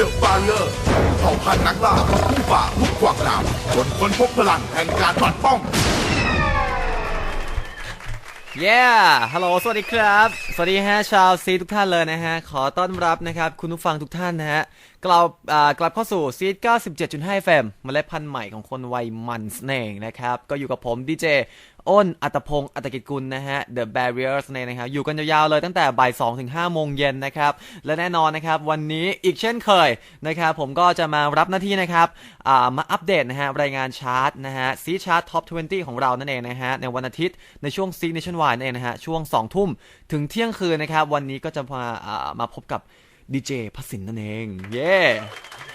The Barrier เผ่าพันธุ์นักล่าผู้ฝ่าทุกขวากหนามจนค้นพบพลังแห่งการปัดป้อง เย้ฮัลโหล สวัสดีครับ สวัสดีฮะชาวซีทุกท่านเลยนะฮะ ขอต้อนรับนะครับ คุณผู้ฟังทุกท่านนะฮะ กลับอ่ากลับเข้าสู่ซีด97.5 FM เมล็ดพันธุ์ใหม่ของคนวัยมันส์นั่นเองนะครับ ก็อยู่กับผมดีเจ อ้นอัตพงศ์อัตกิจกุลนะฮะ The Barriers นั่นนะครับอยู่กันยาวๆเลยตั้งแต่บ่าย2ถึง5โมงเย็นนะครับ และแน่นอนนะครับ วันนี้อีกเช่นเคยนะครับผมก็จะมารับหน้าที่นะครับมาอัปเดตนะฮะรายงานชาร์ตนะฮะซีชาร์ตท็อป 20 ของเรานั่นเองนะฮะในวันอาทิตย์ในช่วงซีเนชั่นวายนั่นเองนะฮะช่วง 2 ทุ่มถึงเที่ยงคืนนะครับ วันนี้ก็จะมาามาพบกับดีเจพสินนั่นเอง เย้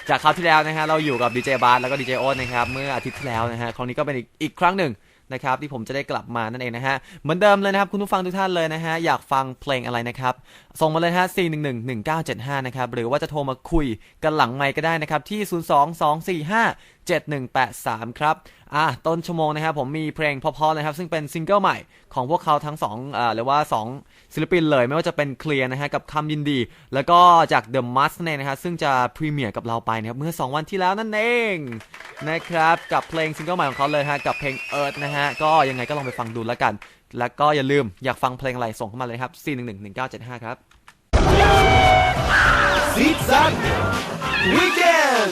จากคราวที่แล้วนะฮะเราอยู่กับดีเจบาร์แล้วก็ดีเจโอ๊ตนะครับเมื่ออาทิตย์ที่แล้วนะฮะคราวนี้ก็เป็นอีกอีกครั้งหนึ่ง นะครับที่ผมจะได้กลับมานั่นเองนะฮะเหมือนเดิมเลยนะครับคุณผู้ฟังทุกท่านเลยนะฮะอยากฟังเพลงอะไรนะครับ ส่งมาเลยฮะ 4 1 1 1 9 7 5 นะครับ หรือว่าจะโทรมาคุยกันหลังไมค์ก็ได้นะครับ ที่ 0 2 2 4 5 7 1 8 3 ครับ อะต้นชั่วโมงนะครับ ผมมีเพลงเพอๆนะครับ ซึ่งเป็นซิงเกิลใหม่ของพวกเขาทั้งสองอ่าหรือว่าสองศิลปินเลย ไม่ว่าจะเป็นเคลียร์นะฮะ กับคำยินดี แล้วก็จาก The Must นั่นเองนะครับซึ่งจะพรีเมียร์กับเราไปนะครับ เมื่อ 2 วันที่แล้วนั่นเอง นะครับ กับเพลงซิงเกิลใหม่ของเขาเลยฮะ กับเพลง Earth นะฮะ ก็ยังไงก็ลองไปฟังดูแล้วกัน แล้วก็อย่าลืมอยากฟังเพลงอะไรส่งเข้ามาเลยครับ 4111975 ครับ ซีซันวีแกน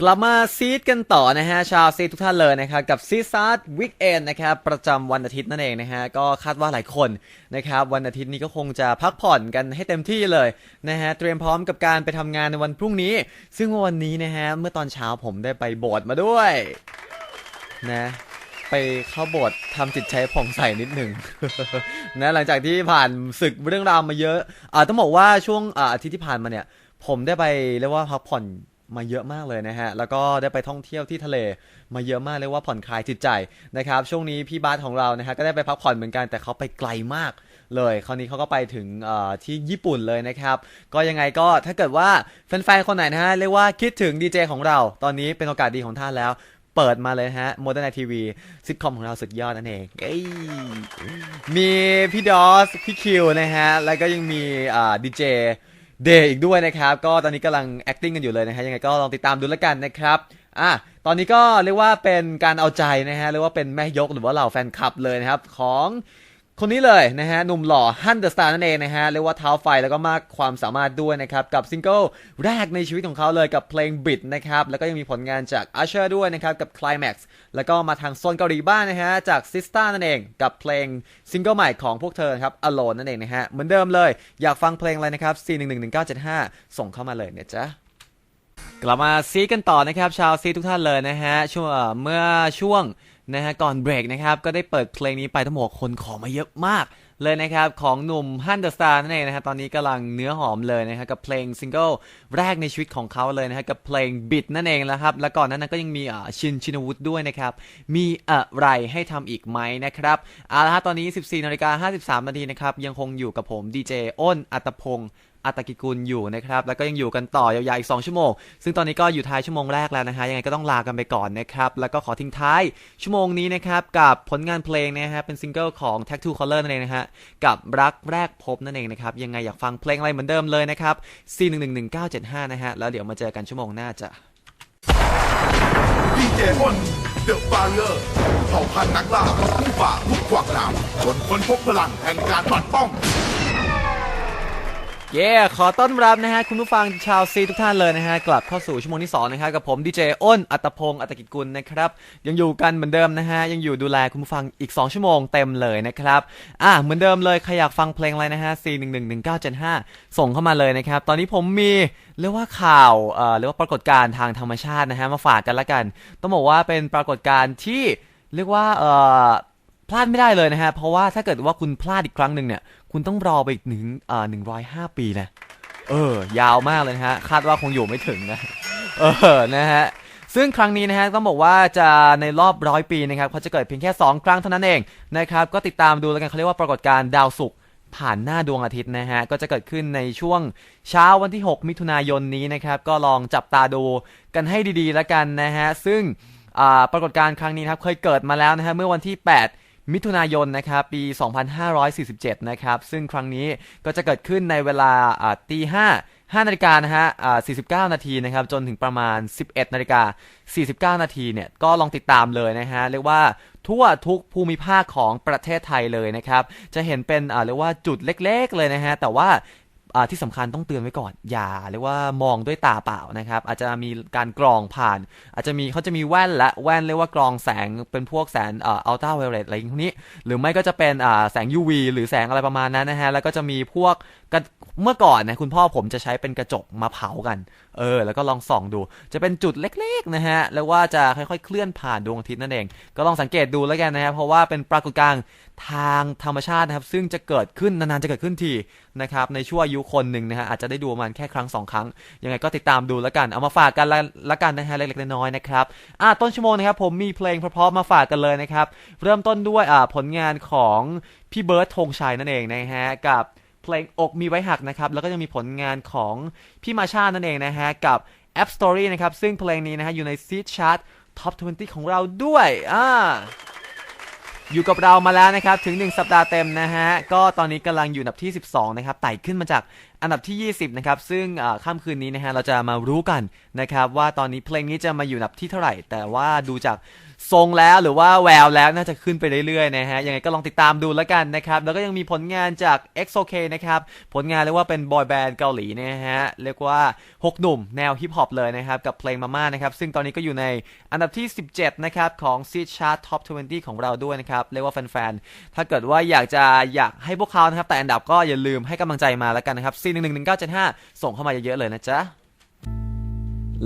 กลับมาซีดกันต่อนะฮะ ชาวซีดทุกท่านเลยนะครับกับซีซาร์ดวิกเอนนะครับประจำวันอาทิตย์นั่นเองนะฮะ ก็คาดว่าหลายคนนะครับวันอาทิตย์นี้ก็คงจะพักผ่อนกันให้เต็มที่เลยนะฮะ เตรียมพร้อมกับการไปทำงานในวันพรุ่งนี้ ซึ่งวันนี้นะฮะ เมื่อตอนเช้าผมได้ไปโบสถ์มาด้วยนะ ไปเข้าบสถ์ทำจิตใจผ่องใสนิดหนึ่งนะหลังจากที่ผ่านศึกเรื่องราวมาเยอะอ่าต้องบอกว่าช่วงอ่าทิตย์ที่ผ่านมาเนี่ย ผมได้ไปเรียกว่าพักผ่อนมาเยอะมากเลยนะฮะ แล้วก็ได้ไปท่องเที่ยวที่ทะเล มาเยอะมากเรียกว่าผ่อนคลายจิตใจนะครับ ช่วงนี้พี่บาสของเรานะฮะก็ได้ไปพักผ่อนเหมือนกันแต่เขาไปไกลมากเลย คราวนี้เขาก็ไปถึงอ่อที่ญี่ปุ่นเลยนะครับ ก็ยังไงก็ถ้าเกิดว่าแฟนๆคนไหนนะฮะเรียกว่าคิดถึงดีเจของเรา ตอนนี้เป็นโอกาสดีของท่านแล้ว เปิดมาเลยฮะโมเดิร์นไอทีวีซิทคอมของเราสุดยอดนั่นเองเอ้ยมีพี่ดอส พี่คิวนะฮะ แล้วก็ยังมีอ่าดีเจเดย์อีกด้วยนะครับ ก็ตอนนี้กำลัง acting กันอยู่เลยนะฮะยังไงก็ลองติดตามดูแล้วกันนะครับอะตอนนี้ก็เรียกว่าเป็นการเอาใจนะฮะเรียกว่าเป็นแม่ยกหรือว่าเหล่าแฟนคลับเลยนะครับของ คนนี้เลยนะฮะหนุ่มหล่อฮันเดอร์สตาร์นั่นเองนะฮะเรียกว่าเท้าไฟแล้วก็มากความสามารถด้วยนะครับ กับซิงเกิลแรกในชีวิตของเขาเลยกับเพลงบิดนะครับ แล้วก็ยังมีผลงานจาก Usher ด้วยนะครับ กับ Climax แล้วก็มาทางโซนเกาหลีบ้างนะฮะ จาก Sista นั่นเอง กับเพลงซิงเกิลใหม่ของพวกเธอครับ Alone นั่นเองนะฮะเหมือนเดิมเลย อยากฟังเพลงอะไรนะครับ 4111975 ส่งเข้ามาเลยเนี่ยจ้ะกลับมาซีกันต่อนะครับชาวซีทุกท่านเลยนะฮะช่วงเอ่อเมื่อช่วง นะฮะก่อนเบรกนะครับก็ได้เปิดเพลงนี้ไปทั้งหมดคนขอมาเยอะมากเลยนะครับของหนุ่มฮันเดอร์สตาร์นั่นเองนะฮะตอนนี้กำลังเนื้อหอมเลยนะฮะกับเพลงซิงเกิลแรกในชีวิตของเขาเลยนะฮะกับเพลงบิดนั่นเองนะครับแล้วก่อนหนานั้นก็ยังมีอ่าชินชินวุฒิด้วยนะครับมีอะไรให้ทำอีกไหมนะครับเอาละฮะตอนนี้ 14นาฬิกา53นาทีนะครับยังคงอยู่กับผมดีเจอ้นอัตพงศ์ อัตกิจกุลอยู่นะครับ แล้วก็ยังอยู่กันต่อยาวๆอีก 2 ชั่วโมง ซึ่งตอนนี้ก็อยู่ท้ายชั่วโมงแรกแล้วนะฮะ ยังไงก็ต้องลากันไปก่อนนะครับ แล้วก็ขอทิ้งท้ายชั่วโมงนี้นะครับกับผลงานเพลงนะฮะ เป็นซิงเกิลของ Tag Two Color นั่นเองนะฮะ กับรักแรกพบนั่นเองนะครับ ยังไงอยากฟังเพลงอะไรเหมือนเดิมเลยนะครับ 4111975 นะฮะ แล้วเดี๋ยวมาเจอกันชั่วโมงหน้าจ้ะดีเจอ้น The Barrier เผ่าพันธุ์นักล่าผู้ฝ่าทุกขวากหนามจนคนพบพลังแห่งการปัดป้อง เย้ขอต้อนรับนะฮะ คุณผู้ฟังชาวซีทุกท่านเลยนะฮะ กลับเข้าสู่ชั่วโมงที่2นะครับกับผมดีเจอ้นอัตพงศ์อัตกิจกุลนะครับ ยังอยู่กันเหมือนเดิมนะฮะ ยังอยู่ดูแลคุณผู้ฟังอีก 2 ชั่วโมงเต็มเลยนะครับ อะเหมือนเดิมเลย ใครอยากฟังเพลงอะไรนะฮะ4 1 1 1 9 7 5 ส่งเข้ามาเลยนะครับ ตอนนี้ผมมีเรียกว่าข่าวเอ่อเรียกว่าปรากฏการณ์ทางธรรมชาตินะฮะ มาฝากกันละกัน ต้องบอกว่าเป็นปรากฏการณ์ที่เรียกว่าเอ่อพลาดไม่ได้เลยนะฮะ เพราะว่าถ้าเกิดว่าคุณพลาดอีกครั้งหนึ่งเนี่ย คุณต้องรอไปอีกหนึ่งอ่อหนึ่งร้อยห้าปีนะ เออ ยาวมากเลยนะฮะ คาดว่าคงอยู่ไม่ถึงนะ เออ นะฮะ ซึ่งครั้งนี้นะฮะต้องบอกว่าจะในรอบร้อยปีนะครับเขาจะเกิดเพียงแค่ 2 ครั้งเท่านั้นเองนะครับ ก็ติดตามดูแล้วกันเขาเรียกว่าปรากฏการณ์ดาวศุกร์ผ่านหน้าดวงอาทิตย์นะฮะ ก็จะเกิดขึ้นในช่วงเช้าวันที่ 6 มิถุนายนนี้นะครับ ก็ลองจับตาดูกันให้ดีๆแล้วกันนะฮะ ซึ่งปรากฏการณ์ครั้งนี้ครับเคยเกิดมาแล้วนะฮะเมื่อวันที่ 8 มิถุนายนนะครับปี 2547 นะครับ ซึ่งครั้งนี้ก็จะเกิดขึ้นในเวลาตีห้าห้านาฬิกานะฮะอ่า49 นาทีนะครับ จนถึงประมาณ 11 นาฬิกา 49 นาทีเนี่ย ก็ลองติดตามเลยนะฮะ เรียกว่าทั่วทุกภูมิภาคของประเทศไทยเลยนะครับ จะเห็นเป็นอ่าเรียกว่าจุดเล็ก ๆ เลยนะฮะ แต่ว่า ที่สำคัญต้องเตือนไว้ก่อน อย่าเรียกว่ามองด้วยตาเปล่านะครับ อาจจะมีการกรองผ่าน อาจจะมีเขาจะมีแว่นและแว่นเรียกว่ากรองแสงเป็นพวกแสงอ่ออัลตราไวโอเลตอะไรอย่างนี้ หรือไม่ก็จะเป็นอ่าแสง UV หรือแสงอะไรประมาณนั้นนะฮะ แล้วก็จะมีพวกกระเมื่อก่อนนะคุณพ่อผมจะใช้เป็นกระจกมาเผากัน เออ แล้วก็ลองส่องดู จะเป็นจุดเล็กๆนะฮะ แล้วว่าจะค่อยๆ เคลื่อนผ่านดวงอาทิตย์นั่นเอง ก็ลองสังเกตดูแล้วกันนะครับเพราะว่าเป็นปรากฏการณ์ทางธรรมชาตินะครับ ซึ่งจะเกิดขึ้นนานๆจะเกิดขึ้นทีนะครับในช่วงอายุคนหนึ่งนะฮะอาจจะได้ดูมาณแค่ครั้งสองครั้ง ยังไงก็ติดตามดูแล้วกันเอามาฝากกันละละกันนะฮะเล็กๆน้อยๆนะครับอะต้นชั่วโมงนะครับผมมีเพลงเพราะๆมาฝากกันเลยนะครับเริ่มต้นด้วยอ่าผลงานของพี่เบิร์ดธงชัยนั่นเองนะฮะกับเพลงอกมีไว้หักนะครับแล้วก็ยังมีผลงานของพี่มาชานั่นเองนะฮะกับ App Story นะครับซึ่งเพลงนี้นะฮะอยู่ใน Seed Chart Top 20 ของเราด้วยอ่า อยู่กับเรามาแล้วนะครับถึง 1 สัปดาห์เต็มนะฮะก็ตอนนี้กำลังอยู่อันดับที่ 12 นะครับไต่ขึ้นมาจาก อันดับที่ 20 นะครับ ซึ่งค่ำคืนนี้นะฮะ เราจะมารู้กันนะครับ ว่าตอนนี้เพลงนี้จะมาอยู่อันดับที่เท่าไหร่ แต่ว่าดูจากทรงแล้วหรือว่าแววแล้วน่าจะขึ้นไปเรื่อยๆนะฮะ ยังไงก็ลองติดตามดูแล้วกันนะครับ แล้วก็ยังมีผลงานจาก X OK นะครับ ผลงานเรียกว่าเป็นบอยแบนด์เกาหลีนะฮะ เรียกว่า 6 หนุ่มแนวฮิปฮอปเลยนะครับ กับเพลงมาม่านะครับ ซึ่งตอนนี้ก็อยู่ในอันดับที่ 17 นะครับของ Seed Chart Top 20 ของเราด้วยนะครับ เรียกว่าแฟนๆ ถ้าเกิดว่าอยากจะอยากให้พวกเขานะครับแต่อันดับก็อย่าลืมให้กำลังใจมาแล้วกันนะครับ4 1 1 1 9 7 5 ส่งเข้ามาเยอะๆเลยนะจ๊ะ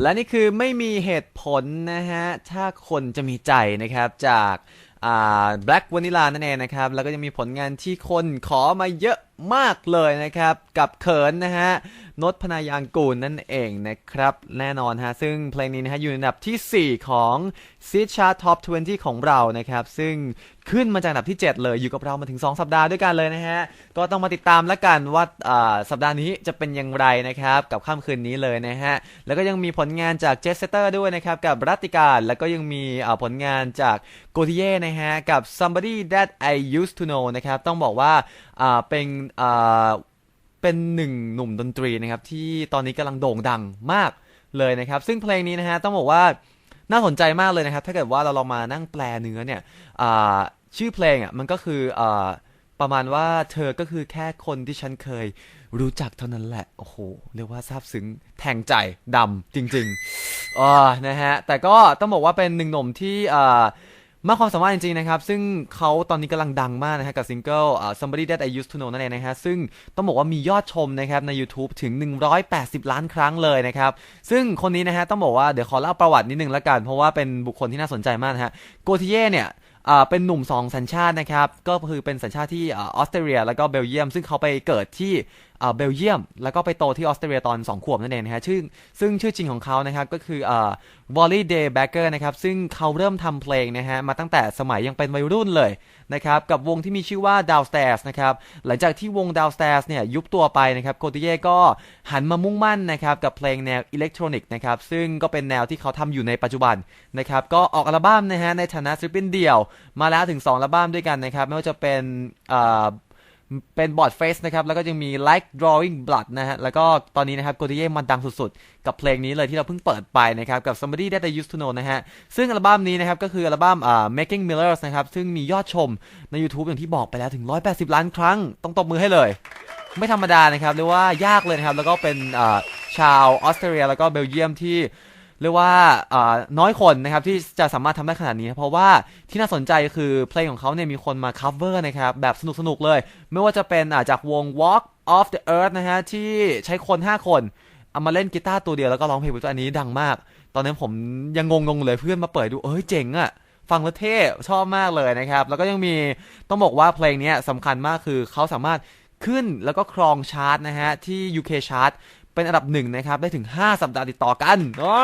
และนี่คือไม่มีเหตุผลนะฮะ ถ้าคนจะมีใจนะครับจากอ่า Black Vanilla นั่นเองนะครับ แล้วก็ยังมีผลงานที่คนขอมาเยอะมากเลยนะครับ กับเขินนะฮะนดพนายางกูลนั่นเองนะครับ แน่นอนฮะ ซึ่งเพลงนี้นะฮะอยู่ในอันดับทีสี่4 ของ s e a Chart Top 20 ของเรานะครับ ซึ่ง ขึ้นมาจากอันดับที่ 7 เลยอยู่กับเรามาถึง 2 สัปดาห์ด้วยกันเลยนะฮะ ก็ต้องมาติดตามแล้วกันว่าอ่าสัปดาห์นี้จะเป็นอย่างไรนะครับ กับค่ำคืนนี้เลยนะฮะ แล้วก็ยังมีผลงานจากเจสเตอร์ด้วยนะครับ กับรัตติการ แล้วก็ยังมีอ่าผลงานจากโกติเย่นะฮะ กับ somebody that I used to know นะครับ ต้องบอกว่าอ่าเป็นอ่าเป็นหนึ่งหนุ่มดนตรีนะครับที่ตอนนี้กำลังโด่งดังมากเลยนะครับ ซึ่งเพลงนี้นะฮะต้องบอกว่า น่าสนใจมากเลยนะครับ ถ้าเกิดว่าเราลองมานั่งแปลเนื้อเนี่ยชื่อเพลงอะมันก็คืออประมาณว่าเธอก็คือแค่คนที่ฉันเคยรู้จักเท่านั้นแหละ โอ้โห เรียกว่าซาบซึ้งแทงใจดำจริงๆอ่านะฮะ แต่ก็ต้องบอกว่าเป็นหนึ่งหนุ่มที่อ่า มากความสามารถจริงๆนะครับ ซึ่งเขาตอนนี้กำลังดังมากนะฮะกับซิงเกิล somebody that I used to know นั่นเองนะฮะ ซึ่งต้องบอกว่ามียอดชมนะครับใน YouTube ถึง 180 ล้านครั้งเลยนะครับ ซึ่งคนนี้นะฮะต้องบอกว่าเดี๋ยวขอเล่าประวัตินิดนึงละกัน เพราะว่าเป็นบุคคลที่น่าสนใจมากนะฮะ โกทิเย่เนี่ยเป็นหนุ่มสองสัญชาตินะครับ ก็คือเป็นสัญชาติที่ออสเตรเลียแล้วก็เบลเยียม ซึ่งเขาไปเกิดที่เบลเยียม แล้วก็ไปโตที่ออสเตรเลียตอน 2 ขวบนั่นเองนะฮะชื่อซึ่งชื่อจริงของเขานะครับก็คือวอลลี่เดย์แบเกอร์นะครับซึ่งเขาเริ่มทำเพลงนะฮะมาตั้งแต่สมัยยังเป็นวัยรุ่นเลยนะครับกับวงที่มีชื่อว่า Downstairs นะครับหลังจากที่วง Downstairs เนี่ยยุบตัวไปนะครับโกติเย่ก็หันมามุ่งมั่นนะครับกับเพลงแนวอิเล็กทรอนิกส์นะครับซึ่งก็เป็นแนวที่เขาทำอยู่ในปัจจุบันนะครับก็ออกอัลบั้มนะฮะในฐานะศิลปินเดี่ยว มาแล้วถึง2อัลบั้มด้วยกันนะครับไม่ว่าจะเป็นอ่า เป็นบอร์ดเฟสนะครับ แล้วก็ยังมี like drawing blood นะฮะ แล้วก็ตอนนี้นะครับโกติเย่มันดังสุดๆ กับเพลงนี้เลยที่เราเพิ่งเปิดไปนะครับ กับ somebody that I used to know นะฮะ ซึ่งอัลบั้มนี้นะครับ ก็คืออัลบั้มอ่า making millers นะครับ ซึ่งมียอดชมใน YouTube อย่างที่บอกไปแล้วถึง 180 ล้านครั้ง ต้องตบมือให้เลย ไม่ธรรมดานะครับเรียกว่ายากเลยนะครับ แล้วก็เป็นอ่าชาวออสเตรเลียแล้วก็เบลเยียมที่ เรียกว่าน้อยคนนะครับที่จะสามารถทำได้ขนาดนี้ เพราะว่าที่น่าสนใจคือเพลงของเขาเนี่ยมีคนมา cover นะครับแบบสนุกๆเลย ไม่ว่าจะเป็นจากวง Walk of the Earth นะฮะที่ใช้คน 5 คนเอามาเล่นกีตาร์ตัวเดียวแล้วก็ร้องเพลงตัวอันนี้ดังมาก ตอนนั้นผมยังงงๆเลยเพื่อนมาเปิดดูเอ้ยเจ๋งอะฟังแล้วเท่ชอบมากเลยนะครับ แล้วก็ยังมีต้องบอกว่าเพลงนี้สำคัญมากคือเขาสามารถขึ้นแล้วก็ครองชาร์ตนะฮะที่ UK Chart เป็นอันดับหนึ่งนะครับได้ถึง 5 สัปดาห์ติดต่อกันอ้อ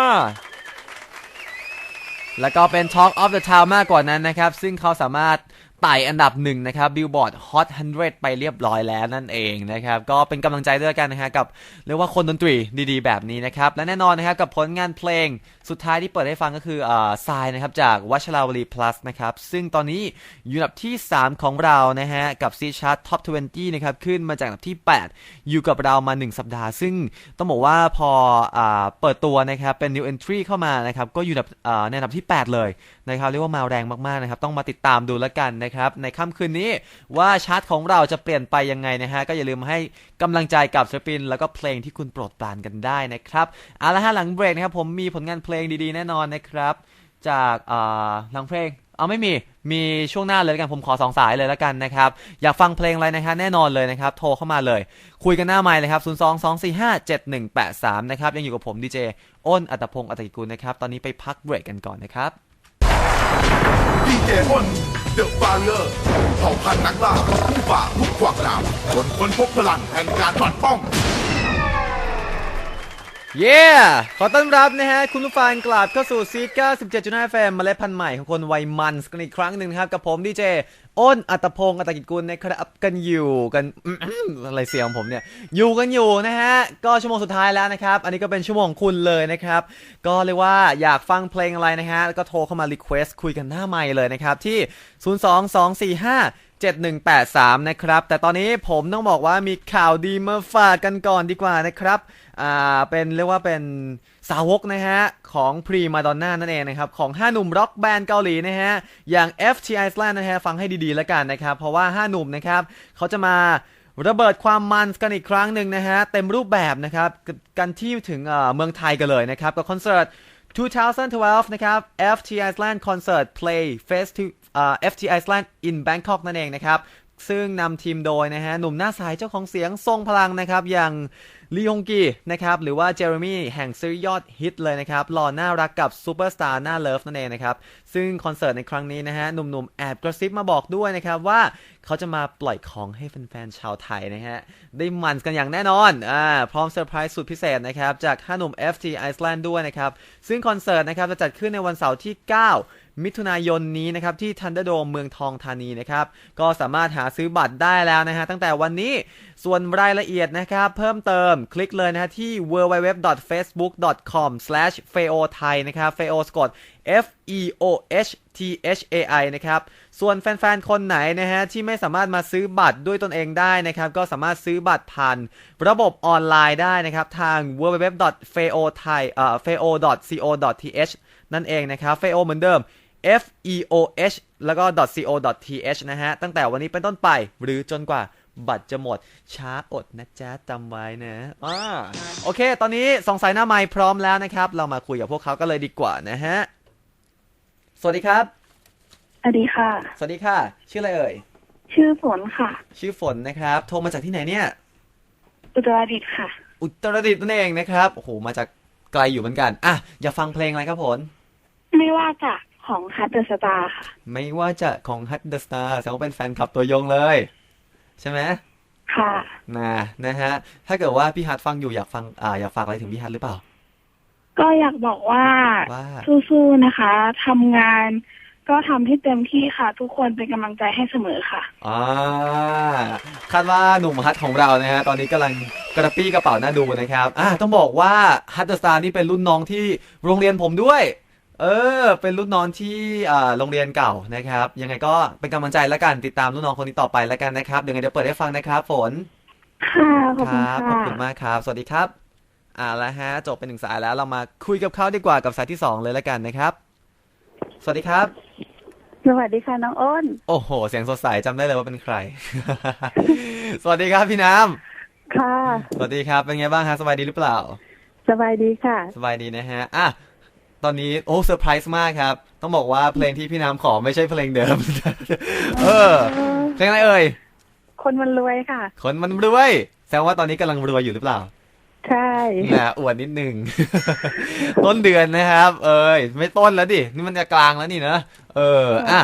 แล้วก็เป็น Talk of the Town มากกว่านั้นนะครับ ซึ่งเขาสามารถไต่อันดับหนึ่งนะครับ Billboard Hot 100 ไปเรียบร้อยแล้วนั่นเองนะครับ ก็เป็นกำลังใจด้วยกันนะฮะกับเรียกว่าคนดนตรีดีๆ แบบนี้นะครับ และแน่นอนนะครับกับผลงานเพลง สุดท้ายที่เปิดให้ฟังก็คืออ่าทรายนะครับจากวัชราวลี plus นะครับ ซึ่งตอนนี้อยู่อันดับที่ 3 ของเรานะฮะ กับ C Chart Top 20 นะครับ ขึ้นมาจากอันดับที่ 8 อยู่กับเรามา 1 สัปดาห์ ซึ่งต้องบอกว่าพออาเปิดตัวนะครับ เป็น new entry เข้ามานะครับ ก็อยู่อันดับอ่าในอันดับที่ 8 เลยนะครับ เรียกว่ามาแรงมากๆนะครับ ต้องมาติดตามดูแล้วกันนะครับ ในค่ำคืนนี้ว่าชาร์ตของเราจะเปลี่ยนไปยังไงนะฮะ ก็อย่าลืมให้กำลังใจกับศิลปิน แล้วก็เพลงที่คุณโปรดปรานกันได้นะครับเอาละฮะหลังเบรกนะครับผมมีผลงานเพลงงดีๆ แน่นอนนะครับ จากอ่าหลังเพลงเอาไม่มีมีช่วงหน้าเลยแล้วกันผมขอสองสายเลยแล้วกันนะครับอยากฟังเพลงอะไรนะฮะแน่นอนเลยนะครับโทรเข้ามาเลย คุยกันหน้าไมค์เลยครับ 0 2 2 4 5 7 1 8 3 นะครับยังอยู่กับผมดีเจอ้นอัตพงศ์อัตกิกุลนะครับตอนนี้ไปพักเบรกกันก่อนนะครับดีเจอ้นเดอะฟาเลอร์เผ่าพันธุ์นักล่าผู้ฝ่าทุกขวากหนามจนคนพบพลังแห่งการปัดป้อง เย้ขอต้อนรับนะฮะ คุณผู้ฟังกลับเข้าสู่ซีก้า17.5 FM เมล็ดพันธุ์ใหม่ของคนวัยมันกันอีกครั้งหนึ่งนะครับ กับผมดีเจอ้นอัตพงศ์อัตกิจกุลนะครับกันอยู่กันอะไรเสียงของผมเนี่ย อยู่กันอยู่นะฮะ ก็ชั่วโมงสุดท้ายแล้วนะครับ อันนี้ก็เป็นชั่วโมงคุณเลยนะครับ ก็เรียกว่าอยากฟังเพลงอะไรนะฮะ ก็โทรเข้ามารีเควสคุยกันหน้าไมค์เลยนะครับที่ 02245 7183 นะครับ แต่ตอนนี้ผมต้องบอกว่ามีข่าวดีมาฝากกันก่อนดีกว่านะครับ อ่า เป็นเรียกว่าเป็นสาวกนะฮะ ของพรีมาดอนน่านั่นเองนะครับ ของ 5 หนุ่มร็อกแบนด์เกาหลีนะฮะ อย่าง FT Iceland นะฮะ ฟังให้ดีๆแล้วกันนะครับ เพราะว่า 5 หนุ่มนะครับ เขาจะมาระเบิดความมันกันอีกครั้งหนึ่งนะฮะ เต็มรูปแบบนะครับ กันที่ถึงเอ่อเมืองไทยกันเลยนะครับ กับคอนเสิร์ต2012 นะครับ FT Iceland Concert Play Fest to อ่า FT Iceland in Bangkok นั่นเองนะครับ ซึ่งนำทีมโดยนะฮะหนุ่มหน้าใสเจ้าของเสียงทรงพลังนะครับ อย่างลีฮงกีนะครับ หรือว่าเจอร์มี่แห่งซีรียอดฮิตเลยนะครับ หล่อน่ารักกับซูเปอร์สตาร์หน้าเลิฟนั่นเองนะครับ ซึ่งคอนเสิร์ตในครั้งนี้นะฮะหนุ่มๆ แอบกระซิบมาบอกด้วยนะครับ ว่าเขาจะมาปล่อยของให้แฟนๆ ชาวไทยนะฮะ ได้มันกันอย่างแน่นอนอ่าพร้อมเซอร์ไพรส์สุดพิเศษนะครับ จาก5หนุ่ม FT Iceland ด้วยนะครับ ซึ่งคอนเสิร์ตนะครับจะจัดขึ้นในวันเสาร์ที่ 9 มิถุนายนนี้นะครับที่ทันเดอร์โดมเมืองทองธานีนะครับก็สามารถหาซื้อบัตรได้แล้วนะฮะตั้งแต่วันนี้ส่วนรายละเอียดนะครับเพิ่มเติมคลิกเลยนะฮะที่ www.facebook.com/feothai นะครับ feo สกด F E O H T H A I นะครับส่วนแฟนๆ คนไหนนะฮะที่ไม่สามารถมาซื้อบัตรด้วยตนเองได้นะครับก็สามารถซื้อบัตรผ่านระบบออนไลน์ได้นะครับทาง www.feothai เอ่อ feo.co.th นั่นเองนะครับ feo เหมือนเดิม F E O H แล้วก็ .co .th นะฮะ ตั้งแต่วันนี้เป็นต้นไป หรือจนกว่าบัตรจะหมด ช้าอดนะจ๊ะจำไว้นะอ่าโอเค ตอนนี้สองสายหน้าไมค์พร้อมแล้วนะครับ เรามาคุยกับพวกเขากันเลยดีกว่านะฮะ สวัสดีครับ สวัสดีค่ะ สวัสดีค่ะ ชื่ออะไรเอ่ย ชื่อฝนค่ะ ชื่อฝนนะครับ โทรมาจากที่ไหนเนี่ย อุตรดิตถ์ค่ะ อุตรดิตถ์นั่นเองนะครับ โอ้โห มาจากไกลอยู่เหมือนกัน อะ อย่าฟังเพลงอะไรครับผล ไม่ว่าจะ ของฮัตเดอร์สตาร์ค่ะ ไม่ว่าจะของ Hut the Star แสดงว่าเป็นแฟนคลับตัวยงเลย ใช่ไหมค่ะนะนะฮะ ถ้าเกิดว่าพี่ฮัทฟังอยู่อยากฟังอ่าอยากฝากอะไรถึงพี่ฮัทหรือเปล่า ก็อยากบอกว่าว่าสู้ๆนะคะทำงาน ก็ทำให้เต็มที่ค่ะ ทุกคนเป็นกำลังใจให้เสมอค่ะ อ่าคาดว่าหนุ่มฮัทของเรานะฮะตอนนี้กำลังกระปี้กระเป๋าหน้าดูนะครับอ่าต้องบอกว่าฮัตเดอร์สตาร์นี่เป็นรุ่นน้องที่โรงเรียนผมด้วย เออ เป็นรุ่นน้องที่อ่าโรงเรียนเก่านะครับ ยังไงก็เป็นกำลังใจแล้วกันติดตามรุ่นน้องคนนี้ต่อไปแล้วกันนะครับเดี๋ยวไงเดี๋ยวเปิดให้ฟังนะครับ ฝนค่ะขอบคคุณรับค่ะขอบคุณมากครับ สวัสดีครับอ่าแล้วฮะจบเป็นหนึ่งสายแล้วเรามาคุยกับเขาดีกว่ากับสายที่สองเลยแล้วกันนะครับ สวัสดีครับ สวัสดีค่ะน้องอ้น โอ้โห เสียงสดใสจำได้เลยว่าเป็นใคร สวัสดีครับพี่น้ำค่ะ สวัสดีครับเป็นไงบ้างฮะสบายดีหรือเปล่าสบายดีค่ะ สบายดีนะฮะอะ ตอนนี้โอ้เซอร์ไพรส์มากครับ ต้องบอกว่าเพลงที่พี่น้ำขอไม่ใช่เพลงเดิม เออ เพลงอะไรเอ่ย คนมันรวยค่ะ คนมันรวยแสดงว่าตอนนี้กำลังรวยอยู่หรือเปล่า ใช่นะอวดนิดนึง ต้นเดือนนะครับ เอ้ยไม่ต้นแล้วดิ นี่มันจะกลางแล้วนี่นะ เออ อะ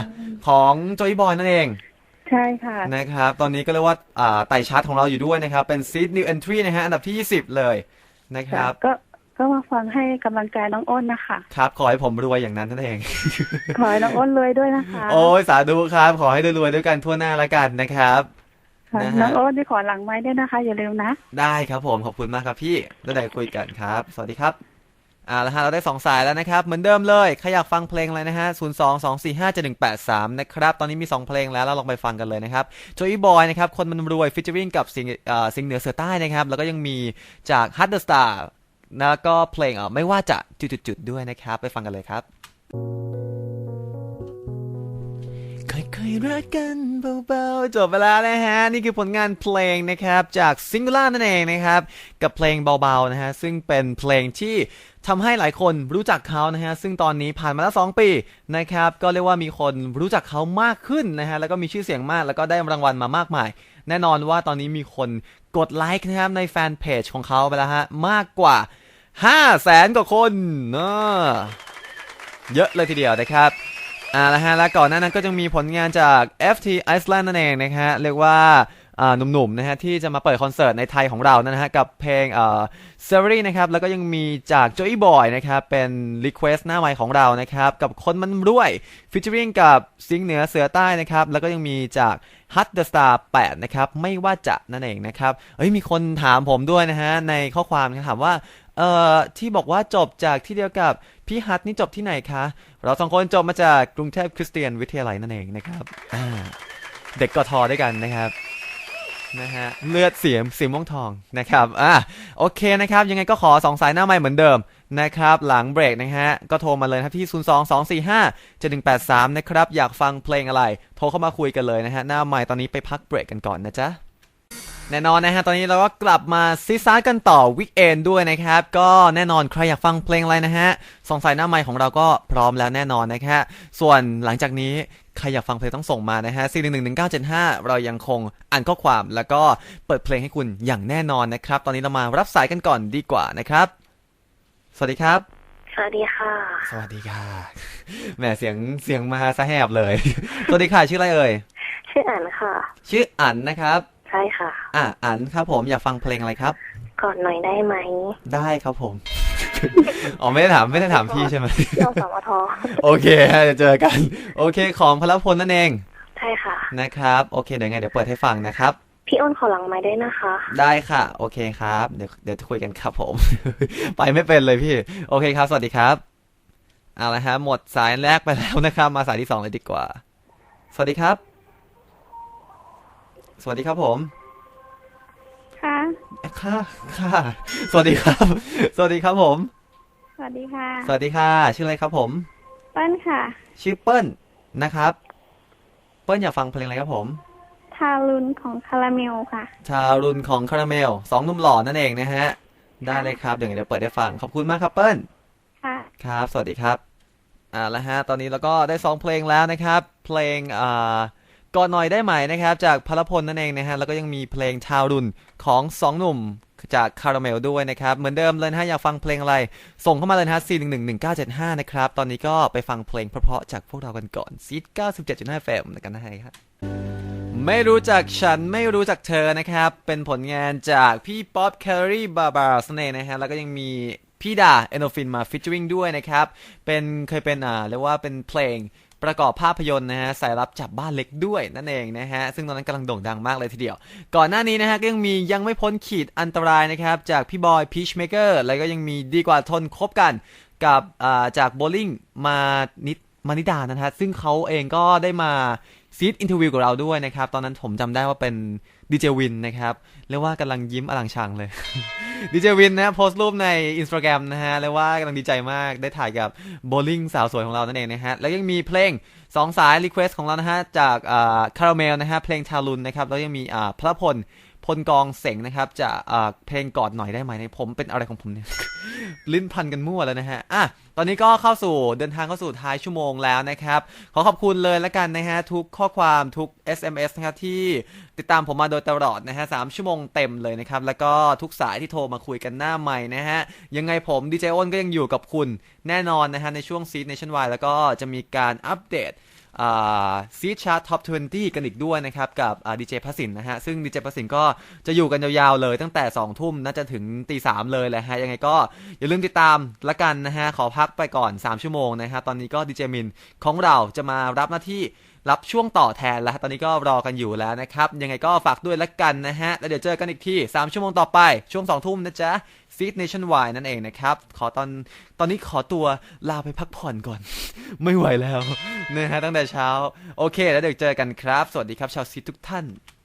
ของจอยบอยนั่นเอง ใช่ค่ะ นะครับ ตอนนี้ก็เรียกว่าอ่าไต่ชาร์ตของเราอยู่ด้วยนะครับ เป็นซีดนิวเอนทรีนะฮะ อันดับที่ 20 เลยนะครับ ก็ ก็มาฟังให้กำลังใจน้องอ้นนะคะ ครับ ขอให้ผมรวยอย่างนั้นนั่นเอง ขอให้น้องอ้นรวยด้วยนะคะ โอ้ยสาธุครับ ขอให้รวยๆด้วยกันทั่วหน้าละกันนะครับค่ะนะฮะน้องอ้นที่ขอหลังไม้ด้วยนะคะ อย่าลืมนะ ได้ครับผมขอบคุณมากครับพี่แล้วได้คุยกันครับ สวัสดีครับอ่าแล้วฮะเราได้สองสายแล้วนะครับ เหมือนเดิมเลยใครอยากฟังเพลงอะไรนะฮะ0 2 2 4 5 7 1 8 3นะครับ ตอนนี้มี2เพลงแล้วเราลองไปฟังกันเลยนะครับโจอีบอยนะครับ คนมันรวยฟิชเจอริงกับสิงเอ่อสิงเหนือเสือใต้นะครับ แล้วก็ยังมีจากฮัตเดอร์สตาร์ แล้วก็เพลงอ่อไม่ว่าจะจุดๆด้วยนะครับ ไปฟังกันเลยครับค่อยๆรักกันเบาๆจบไปแล้วนะฮะ นี่คือผลงานเพลงนะครับ จากซิง g ุล่านั่นเองนะครับ กับเพลงเบาๆนะฮะ ซึ่งเป็นเพลงที่ทำให้หลายคนรู้จักเขานะฮะ ซึ่งตอนนี้ผ่านมาแล้ว 2 ปีนะครับ ก็เรียกว่ามีคนรู้จักเขามากขึ้นนะฮะ แล้วก็มีชื่อเสียงมาก แล้วก็ได้รางวัลมามากมาย แน่นอนว่าตอนนี้มีคน กดไลค์นะครับในแฟนเพจของเขาไปแล้วฮะ มากกว่า5 0 0แสนกว่าคนเนาะเยอะเลยทีเดียวนะครับอ่าแล้วฮะแล้วก่อนหน้านั้นก็จะมีผลงานจาก FT Iceland นั่นเองนะฮะเรียกว่า หนุ่มๆนะฮะที่จะมาเปิดคอนเสิร์ตในไทยของเรานะฮะกับเพลงเอ่อ s e r y นะครับแล้วก็ยังมีจาก Joey Boy นะครับเป็น Request หน้าใหม่ของเรานะครับกับคนมันรวย featuring กับซิงเหนือเสือใต้นะครับแล้วก็ยังมีจาก Hut the Star 8นะครับไม่ว่าจะนั่นเองนะครับเอ้ยมีคนถามผมด้วยนะฮะในข้อความถามว่าเอ่อที่บอกว่าจบจากที่เดียวกับพี่ฮัทนี่จบที่ไหนคะ เราสองคนจบมาจากกรุงเทพคริสเตียนวิทยาลัยนั่นเองนะครับเด็กกทด้วยกันนะครับ นะฮะเลือดเสียมสีม่วงทองนะครับอ่าโอเคนะครับ ยังไงก็ขอสองสายหน้าใหม่เหมือนเดิมนะครับหลังเบรกนะฮะก็โทรมาเลยครับที่ 0 2 2 4 5 7 1 8 3 นะครับ อยากฟังเพลงอะไร โทรเข้ามาคุยกันเลยนะฮะหน้าใหม่ตอนนี้ไปพักเบรกกันก่อนนะจ๊ะแน่นอนนะฮะ ตอนนี้เราก็กลับมาซีซ่ากันต่อวิกเอนด้วยนะครับ ก็แน่นอนใครอยากฟังเพลงอะไรนะฮะสองสายหน้าไมค์ของเราก็พร้อมแล้วแน่นอนนะฮะส่วนหลังจากนี้ ใครอยากฟังเพลงต้องส่งมานะฮะ4 1 1 1 9 7 5 เรายังคงอ่านข้อความแล้วก็เปิดเพลงให้คุณอย่างแน่นอนนะครับ ตอนนี้เรามารับสายกันก่อนดีกว่านะครับ สวัสดีครับ สวัสดีค่ะ สวัสดีค่ะ แหมเสียงเสียงมาซะแหบเลย สวัสดีค่ะ ชื่ออะไรเอ่ย ชื่ออันค่ะ ชื่ออันนะครับ ใช่ค่ะ อะอันครับผมอยากฟังเพลงอะไรครับ ก่อนหน่อยได้ไหม ได้ครับผม อ๋อไม่ได้ถามไม่ได้ถามพี่ใช่ไหมเที่ยวสมทโอเคฮะเดี๋ยวเจอกัน โอเคของพลพลนั่นเองใช่ค่ะ นะครับ โอเคเดี๋ยวไงเดี๋ยวเปิดให้ฟังนะครับ พี่อ้นขอหลังไม้ด้วยนะคะ ได้ค่ะ โอเคครับ เดี๋ยวเดี๋ยวคุยกันครับผม ไปไม่เป็นเลยพี่ โอเคครับ สวัสดีครับเอาละฮะหมดสายแรกไปแล้วนะครับ มาสายที่สองเลยดีกว่า สวัสดีครับ สวัสดีครับผมค่ะ ค่ะ ค่ะ สวัสดีครับ สวัสดีครับผม สวัสดีค่ะ สวัสดีค่ะ ชื่ออะไรครับผม เปิ้ลค่ะ ชื่อเปิ้ลนะครับ เปิ้ลอยากฟังเพลงอะไรครับผม ทารุนของคาราเมลค่ะ ชาวรุนของคาราเมลสองหนุ่มหล่อนั่นเองนะฮะ ได้เลยครับเดี๋ยวเดี๋ยวเปิดให้ฟัง ขอบคุณมากครับเปิ้ล ค่ะ ครับ สวัสดีครับ อ่าแล้วฮะ ตอนนี้เราก็ได้สองเพลงแล้วนะครับ เพลงอ่า ก่อนหน่อยได้ไหมนะครับ จากพลพลนั่นเองนะฮะแล้วก็ยังมีเพลงชาวรุนของสองหนุ่มจากคาราเมลด้วยนะครับ เหมือนเดิมเลยนะฮะ อยากฟังเพลงอะไร ส่งเข้ามาเลยนะฮะ 4 1 1 1 9 7 5 นะครับ ตอนนี้ก็ไปฟังเพลงเพราะๆจากพวกเรากันก่อนซีด97.5 FM กันนะครับไม่รู้จักฉันไม่รู้จักเธอนะครับ เป็นผลงานจากพี่ป๊อปแคลรี่บาบาร์สเนนะฮะแล้วก็ยังมีพี่ดาเอโนฟินมาฟิชเจอริงด้วยนะครับ เป็นเคยเป็นอ่าเรียกว่าเป็นเพลง ประกอบภาพยนตร์นะฮะสายลับจับบ้านเล็กด้วยนั่นเองนะฮะซึ่งตอนนั้นกำลังโด่งดังมากเลยทีเดียว ก่อนหน้านี้นะฮะก็ยังมียังไม่พ้นขีดอันตรายนะครับจากพี่บอยพีชเมเกอร์แล้วก็ยังมีดีกว่าทนคบกันกับจากโบลิ่งมานิดมานิดานะฮะซึ่งเขาเองก็ได้มา ซีดอินเทอร์วิวกับเราด้วยนะครับ ตอนนั้นผมจำได้ว่าเป็นดีเจวินนะครับ เรียกว่ากำลังยิ้มอลังชังเลยดีเจวินนะโพสต์รูปในอินสตาแกรมนะฮะเรียกว่ากำลังดีใจมากได้ถ่ายกับโบลิ่งสาวสวยของเรานั่นเองนะฮะ แล้วยังมีเพลง2สายรีเควสของเรานะฮะ จากคาราเมลนะฮะเพลงชาลุนนะครับ แล้วยังมีอ่าพระพล พลกองเสงนะครับ จะเพลงกอดหน่อยได้ไหมเนี่ยผมเป็นอะไรของผมเนี่ย ลิ้นพันกันมั่วแล้วนะฮะอะตอนนี้ก็เข้าสู่เดินทางเข้าสู่ท้ายชั่วโมงแล้วนะครับ ขอขอบคุณเลยละกันนะฮะ ทุกข้อความทุก SMS นะครับที่ติดตามผมมาโดยตลอดนะฮะสามชั่วโมงเต็มเลยนะครับ แล้วก็ทุกสายที่โทรมาคุยกันหน้าใหม่นะฮะ ยังไงผมดีเจอ้นก็ยังอยู่กับคุณแน่นอนนะฮะในช่วงซีด Nationwide แล้วก็จะมีการอัปเดต ซีชาร์ตท็อป20 กันอีกด้วยนะครับ กับดีเจพัสินนะฮะ ซึ่งดีเจพัสินก็จะอยู่กันยาวๆเลยตั้งแต่ 2 ทุ่มน่าจะถึงตีสามเลยแหละฮะ ยังไงก็อย่าลืมติดตามละกันนะฮะ ขอพักไปก่อน 3 ชั่วโมงนะฮะตอนนี้ก็ดีเจมินของเราจะมารับหน้าที่ รับช่วงต่อแทนแล้ว ตอนนี้ก็รอกันอยู่แล้วนะครับ ยังไงก็ฝากด้วยละกันนะฮะ แล้วเดี๋ยวเจอกันอีกที่ 3 ชั่วโมงต่อไป ช่วง 2 ทุ่มนะจ๊ะซีดเนชั่นวายนั่นเองนะครับ ขอตอนตอนนี้ขอตัวลาไปพักผ่อนก่อน ไม่ไหวแล้วนะฮะตั้งแต่เช้า โอเค แล้วเดี๋ยวเจอกันครับ สวัสดีครับชาวซีดทุกท่าน